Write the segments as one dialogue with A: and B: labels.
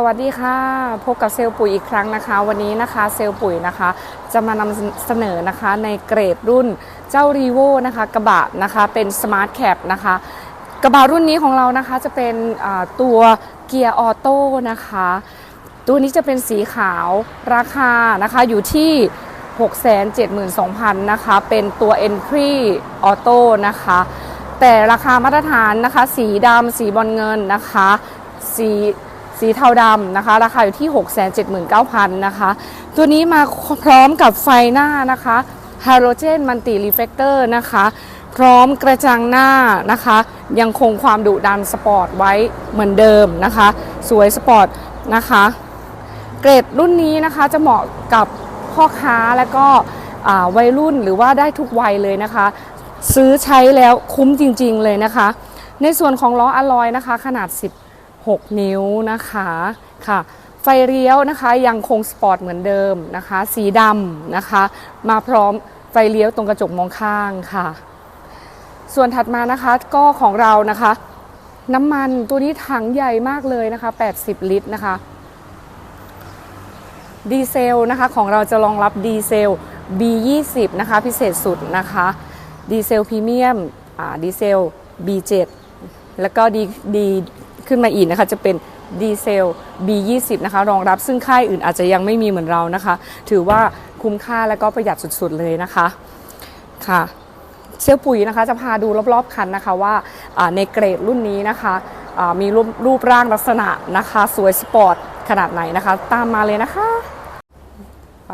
A: สวัสดีค่ะ พบกับเซลล์ปุ๋ยอีกครั้งนะคะ วันนี้นะคะเซลล์ปุ๋ยนะคะ จะมานำเสนอนะคะในเกรดรุ่นเจ้ารีโวนะคะกระบะนะคะเป็นสมาร์ทแคปนะคะกระบะรุ่นนี้ของเรานะคะจะเป็นตัวเกียร์ออโต้นะคะ ตัวนี้จะเป็นสีขาวราคานะคะอยู่ที่ 672,000นะคะ เป็นตัว Entry Auto นะคะ แต่ราคามาตรฐานนะคะ สีดำสีบอลเงินนะคะ สี สีเทาดำนะคะ ราคาอยู่ที่ 679,000นะคะ ตัวนี้มาพร้อมกับไฟหน้านะคะ Halogen Multi Reflector นะคะ พร้อมกระจังหน้านะคะ ยังคงความดุดันสปอร์ตไว้เหมือนเดิมนะคะ สวยสปอร์ตนะคะ เกรดรุ่นนี้นะคะจะเหมาะกับพ่อค้าและก็วัยรุ่นหรือว่าได้ทุกวัยเลยนะคะ ซื้อใช้แล้วคุ้มจริงๆเลยนะคะ ในส่วนของล้ออะลอยนะคะ ขนาด 6 นิ้วนะคะค่ะไฟเลี้ยวนะคะยังคงสปอร์ตเหมือนเดิมนะคะ สีดำนะคะ มาพร้อมไฟเลี้ยวตรงกระจกมองข้างค่ะ ส่วนถัดมานะคะก็ของเรานะคะ น้ำมันตัวนี้ถังใหญ่มากเลยนะคะ 80 ลิตรนะคะดีเซลนะคะของเราจะรองรับดีเซล B20 นะคะพิเศษสุดนะคะดีเซลพรีเมียมดีเซล B7 แล้วก็ดีดี ขึ้นมาอีกนะคะ จะเป็นดีเซล B20 นะคะรองรับซึ่งค่ายอื่นอาจจะยังไม่มีเหมือนเรานะคะ ถือว่าคุ้มค่าและก็ประหยัดสุดๆเลยนะคะค่ะเซลลปุ๋ยนะคะจะพาดูรอบๆคันนะคะว่าในเกรดรุ่นนี้นะคะมีรูปรูปร่างลักษณะนะคะ สวยสปอร์ตขนาดไหนนะคะ ตามมาเลยนะคะไป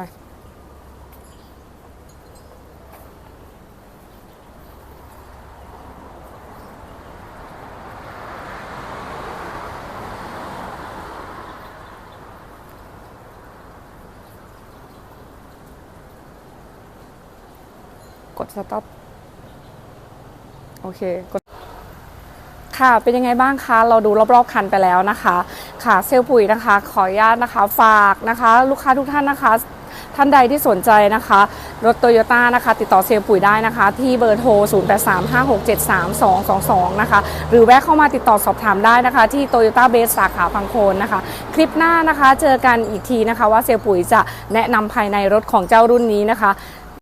A: ดสต็อปโอเคกดค่ะ เป็นยังไงบ้างคะ เราดูรอบๆคันไปแล้วนะคะ ค่ะเซลลปุ๋ยนะคะ ขออนุญาตนะคะ ฝากนะคะ ลูกค้าทุกท่านนะคะ ท่านใดที่สนใจนะคะ รถโตโยต้านะคะ ติดต่อเซลลปุ๋ยได้นะคะ ที่เบอร์โทร 0835673222 นะคะ หรือแวะเข้ามาติดต่อสอบถามได้นะคะ ที่โตโยต้าเบสสาขาพังโคนนะคะ คลิปหน้านะคะ เจอกันอีกทีนะคะว่าเซลลปุ๋ยจะแนะนำภายในรถของเจ้ารุ่นนี้นะคะ